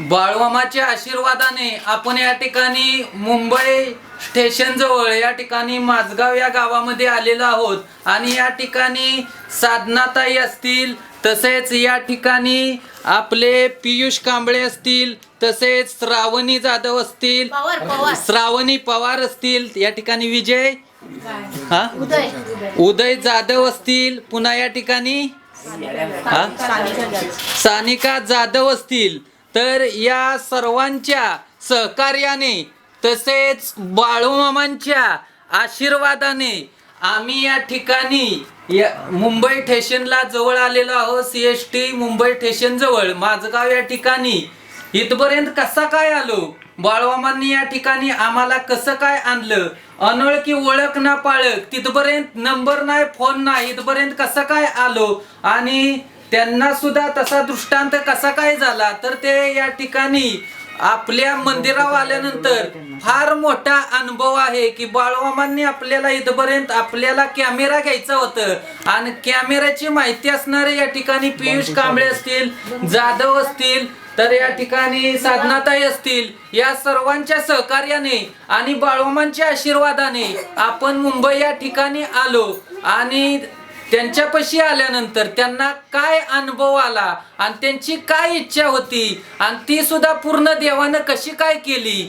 बाळवामाच्या आशीर्वादाने आपण या ठिकाणी मुंबई स्टेशन जवळ या ठिकाणी माझगाव या गावामध्ये आलेलो आहोत. आणि या ठिकाणी साधनाताई असतील तसेच या ठिकाणी आपले पियुष कांबळे असतील तसेच श्रावणी जाधव असतील श्रावणी पवार असतील या ठिकाणी विजय? हा? उदय. उदय जाधव असतील पुन्हा या ठिकाणी? हा? सानिका जाधव असतील. तर या सर्वांच्या सहकार्याने तसेच बाळूमामांच्या आशीर्वादाने आम्ही या ठिकाणी या मुंबई स्टेशनला जवळ आलेलो आहोत C S T Mumbai station जवळ. माझगाव या ठिकाणी. इथपर्यंत कसा काय आलो? बाळवामांनी या ठिकाणी आम्हाला कसं काय आणलं? अनोळखी ओळख ना पाळख. तिथपर्यंत नंबर नाही फोन नाही. इथपर्यंत कसं काय आलो? आणि त्यांना सुद्धा तसा दृष्टांत कसा काय झाला तर ते या ठिकाणी आपल्या मंदिरावर आल्यानंतर फार मोठा अनुभव आहे की बाळवामांनी आपल्याला इथपर्यंत आपल्याला कॅमेरा घ्यायचा होतं. आणि कॅमेऱ्याची माहिती असणारे या ठिकाणी पियुष कांबळे असतील जाधव असतील तर या ठिकाणी साधनाताई असतील या सर्वांच्या सहकार्याने आणि बाळवामांच्या आशीर्वादाने आपण मुंबई या ठिकाणी आलो. आणि त्यांच्यापाशी आल्यानंतर त्यांना काय अनुभव आला आणि त्यांची काय इच्छा होती आणि ती सुद्धा पूर्ण देवानं कशी काय केली?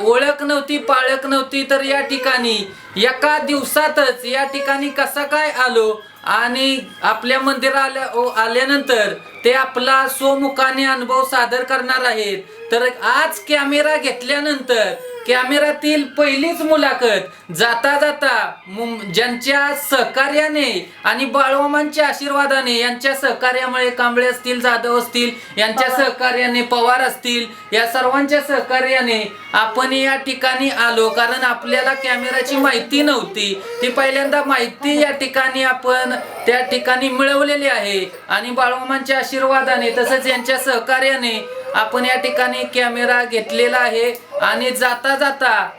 ओळख नव्हती पाळख नव्हती तर या ठिकाणी एका दिवसातच या ठिकाणी कसा काय आलो? आणि आपल्या मंदिरात आल्या आल्यानंतर ते आपला स्वमुखाने अनुभव सादर करणार आहेत. तर आज कॅमेरा घेतल्यानंतर कॅमेरातील पहिलीच मुलाखत जाता जाता ज्यांच्या सहकार्याने आणि बाळवामांच्या आशीर्वादाने यांच्या सहकार्यामुळे कांबळे असतील जाधव असतील यांच्या सहकार्याने पवार असतील या सर्वांच्या सहकार्याने आपण या ठिकाणी आलो. कारण आपल्याला कॅमेराची माहिती नव्हती. ती पहिल्यांदा माहिती या ठिकाणी आपण त्या ठिकाणी मिळवलेली आहे. आणि बाळवामांच्या आशीर्वादाने तसंच यांच्या सहकार्याने आपण या ठिकाणी कॅमेरा घेतलेला आहे आणि जाता जाता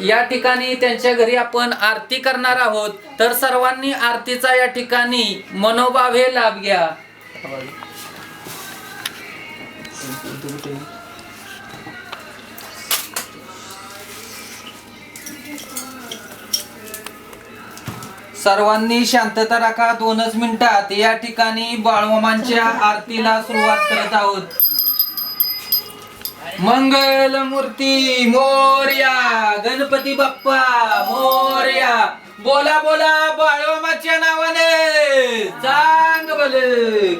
या ठिकाणी त्यांच्या घरी आपण आरती करणार आहोत. तर सर्वांनी आरतीचा या ठिकाणी मनोभाव हे लाभ घ्या. सर्वांनी शांतता राखा दोनच मिनिटात. या ठिकाणी बाळमामांच्या आरतीला सुरुवात करत आहोत. मंगल मूर्ती मोर्या गणपती बाप्पा मोर्या. बोला बोला बाळोमाच्या नावाने. चांग बोले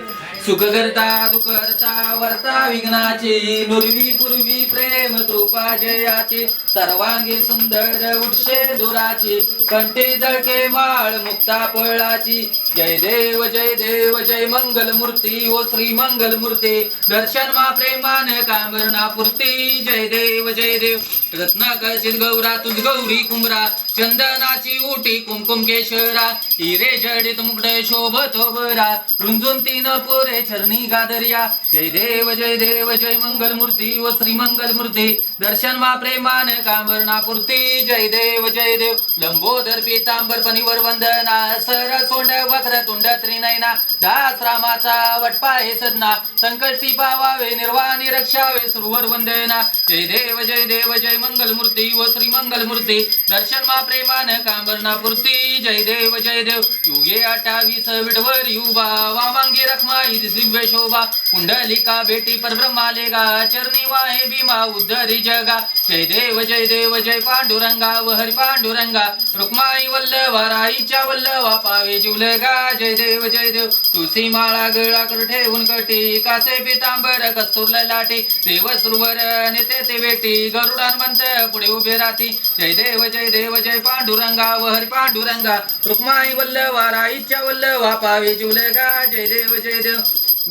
सुख करता दुखरता करता विघ्नाचे विघ्नाची नुरवी पूर्वी प्रेम कृपा जयाची सर्वांगी सुंदर उठशे दुराची कंठी जळके माळ मुक्ता पळाची. जय देव जय देव जय मंगल मूर्ती ओ श्री मंगल मूर्ती दर्शन मा प्रेमान कामरणा पूर्ती. जय देव जय देव. रत्न कळचित गौरा तुझ गौरी कुमरा चंदनाची उटी कुमकुम केशरा हिरे जडित मुगड शोभतो बरा रुंजून तीन पुरे चरणी गादरिया. जय देव जय देव जय मंगल मूर्ती व श्री मंगल मूर्ती दर्शन मा प्रेमान कांबरणा पूर्ती जय देव जय देव. लंबोदर पीतांबर पनिवर वंदना. सर सोंड वक्र तुंड त्रिनयना. दास रामाचा वटपा हे सदना संकटी पावावे निर्वाणी रक्षावे सुरवर वंदना. जय देव जय देव जय मंगल मूर्ती व श्री मंगल मूर्ती दर्शन मा प्रेमान कांबरणा पूर्ती जय देव जय देव. युगे अठ्ठावीस विडवर युवा. वामांगी रखमाई दिव्य शोभा कुंडलिका बेटी परब्रह्माले गा चरणी वाहे भीमा उद्धरी जगा. जय देव जय देव जय पांडुरंगा व हरि पांडुरंगा. रुक्माई वल्लवा राईच्या वल्लवा पावे जिवले जय देव जय देव तुळशी माळा गळा कर ठेवून कटी. कासे पितांबर कस्तुरला लाटी देव सुरवर नेते ते बेटी गरुडान पुढे उभे राहती. जय देव जय देव जय पांडुरंगा व हरि पांडुरंगा. रुक्माई वल्लवा राईच्या वल्लवा पावे जिवले जय देव जय देव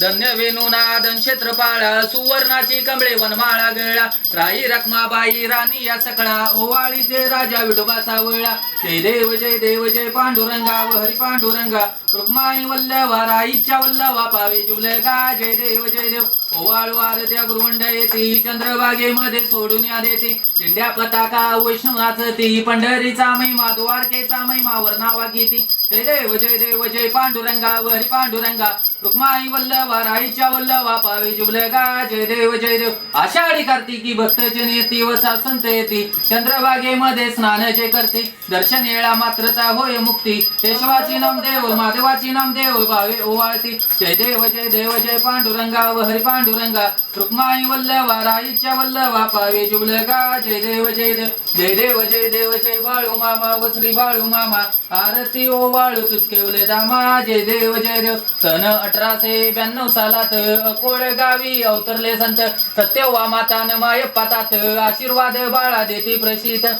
धन्य वेणुनादन क्षेत्रपाळा सुवर्णाची कमळे वनमाळा गळा. राई रखमाबाई राणी या सकळा ओवाळी ते राजा विठोबा सावळा जय देव जय देव जय पांडुरंगा व हरी पांडुरंगा. रुक्माई वल्लवा राईच्या वल्लभा पावे जुलगा. जय देव जय देव. ओवाळ वार त्या गुरुवंड येते चंद्रभागेमध्ये सोडून या देते. दिंड्या पताका वैष्णवाच ती पंढरीचा महिमा द्वारकेचा महिमा वर्णावा घेती. जय देव जय देव जय पांडुरंगा व हरी पांडुरंगा. रुक्माई वल्लभा राईच्या वल्लभा पावे जुबल गा जय देव जय देव आषाढी कार्तिकी भक्तजन येती व संत येती. चंद्रभागेमध्ये स्नान जे करते. दर्शन येळा मात्रता होय मुक्ती. केशवाची नामदेव माधवाची नामदेव भावे ओवाळती. जय देव जय देव जय पांडुरंगा व हरि पांडुरंगा. रुक्माई वल्लभा राईच्या वल्लभा पावे जुबल गा जय देव जय देव जय देव जय देव जय बाळू मामा व श्री बाळू मामा. आरती ओ बाळू तुझ केवले जय देव जय देव. सन अठराशे ब्याण्णव सालात अकोळ गावी अवतरले संत. सत्यवा मातान माय पातात आशीर्वाद बाळा देते प्रसिद्ध.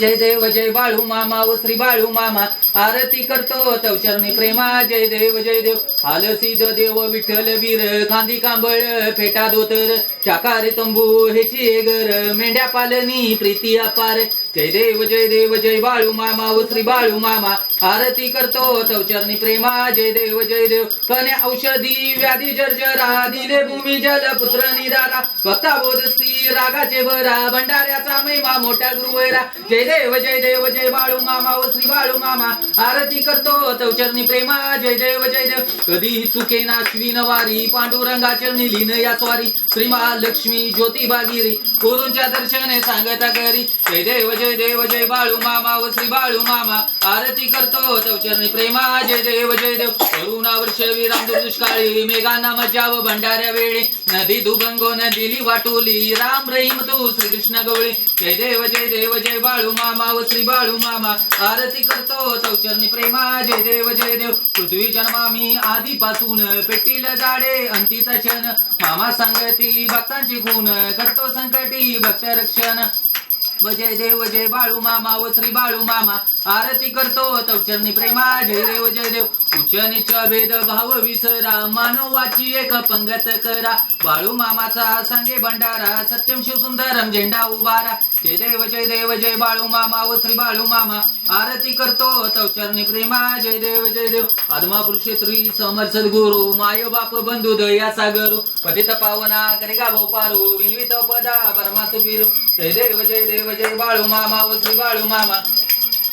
जय देव जय बाळू मामा व श्री बाळू मामा. आरती करतो तवचरणी प्रेमा जय देव जय देव. आल सिद्ध देव विठ्ठल वीर खांदी कांबळ फेटा धोतर शाकाहारी तंबू हेची घर मेंढ्या पालनी प्रीती अपार. जय देव जय देव जय बाळू मामा उतरी बाळू मामा. आरती करतो तव चरणी प्रेमा. जय देव जय देव. कन्या औषधी व्याधी जर्जरा दिले भूमी जल पुत्र निदारा. भक्ता बोधस्ती रागाचे बरा भंडाऱ्याचा महिमा मोठ्या गुरुवेरा. जय देव जय देव जय बाळू मामा उतरी बाळू मामा. आरती करतो तव चरणी प्रेमा. जय देव जय देव. कधीही चुके नाश्वी नवारी पांडुरंगा चरणी लीन या स्वारी श्री महालक्ष्मी ज्योतिबागिरी भागीरी गुरुंच्या दर्शने सांगता करी. जय देव जय देव जय बाळू मामा व बाळू मामा. आरती करतो तव चरणी प्रेमा. जय देव जय देव. करुणा वर्षवी रामदूर दुष्काळी. मेघाना मजाव भंडाऱ्या वेळी. नदी दुभंगो नदीली वाटोली राम रहीम तू श्री कृष्ण गवळी. जय देव जय देव जय बाळू मामा व बाळू मामा. आरती करतो चौचरणी प्रेमा. जय देव जय देव. पृथ्वी जन्मामी आधीपासून पेटील जाडे अंतीचा क्षण. मामा सांगती भक्तांची गुण करतो संकटी भक्त रक्षण. वजय देव जय बाळू मामा व श्री बाळू मामा. आरती करतो तव प्रेमा जय देव जय देव उच्च भेद भाव विसरा मानवाची एक पंगत करा. बाळू मामाचा सांगे भंडारा सत्यम शिव सुंदरम झेंडा उभारा. जय देव जय देव जय बाळू मामा व श्री बाळू मामा. आरती करतो तव प्रेमा जय देव जय देव आदमा पुरुष समर सद्गुरु माय बाप बंधू दया सागरू. पतित पावना करिगा भाऊ पारू विनवित पदा परमा बिरू जय देव जय देव जय बाळू मामा व श्री बाळू मामा.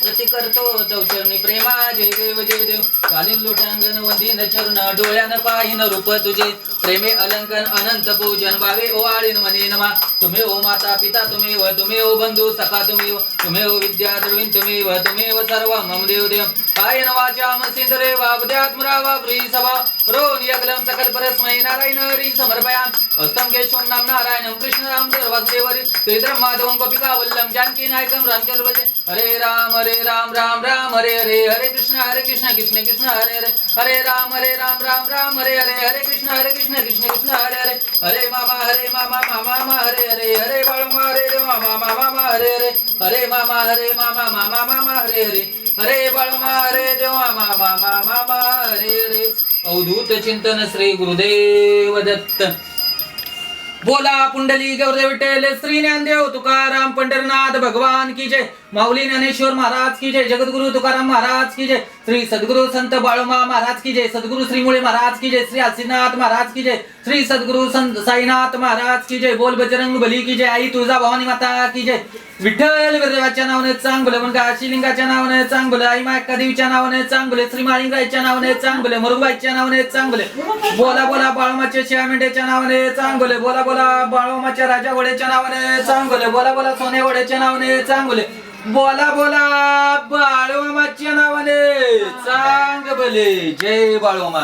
प्रति करतो चरणी प्रेमा जय देव जय देव कालीन लोटांगण वंदीन चरण डोळ्यान पाहिन रूप तुझे. प्रेमे अलंकन अनंत पूजन भावे ओ आळीन मने नमा. तुम्ही ओ माता पिता तुम्ही व तुम्ही ओ बंधू सखा तुम्ही तुम्ही ओ विद्या द्रविण तुम्ही व तुम्ही व सर्व मम देव. देव काय नवाच्या मसिंद्रे वाबद्यात्मरा वाब्री सभा. रोन यगलम सकल परस्मै नारायण हरी समर्पयाम हस्तम केशवम नाम नारायणम कृष्ण राम देव वासुदेवरी त्रिद्रम माधवम गोपिका वल्लम जानकी नायकम रामचंद्र भजे. हरे राम हरे राम राम राम हरे हरे हरे कृष्ण हरे कृष्ण कृष्ण कृष्ण. कृष्ण हरे हरे हरे राम हरे राम राम राम हरे हरे हरे कृष्ण हरे कृष्ण कृष्ण कृष्ण हरे हरे हरे मामा हरे मामा मामा मा हरे हरे हरे बाळमा हरे रे मामा मामा मा हरे हरे हरे मामा हरे मामा मामा मामा हरे हरे हरे बाळमा हरे देवा मामा मामा मामा हरे हरे अवधूत चिंतन श्री गुरुदेव दत्त बोला पुंडली गौरव विठ्ठल श्री ज्ञानदेव तुकाराम पंढरनाथ भगवान की जय माऊली ज्ञानेश्वर महाराज की जय जगद्गुरु तुकाराम महाराज की जय श्री सद्गुरु संत बाळोमा महाराज की जय सद्गुरु श्री मुळे महाराज की जय श्री आसीनाथ महाराज की जय श्री सद्गुरु संत साईनाथ महाराज की जय बोल बजरंग बली की जय आई तुळजा भवानी माता की जय विठ्ठल विरदेवाच्या नावाने चांग बोले मग शिलिंगाच्या नावाने चांग बोले आई मायका देवीच्या नावाने चांग बोले श्री माळिंगाईच्या नावाने चांग बोले मुरुबाईच्या नावाने चांग बोले बोला बोला बाळोमाच्या शिळा मेंढ्याच्या नावाने चांग बोले बोला बोला बाळोमाच्या राजा वडेच्या नावाने चांग बोले बोला बोला सोने वडेच्या नावाने चांग बोले बोला बोला बाळोमाच्या नावाने. चांग बोले जय बाळोमा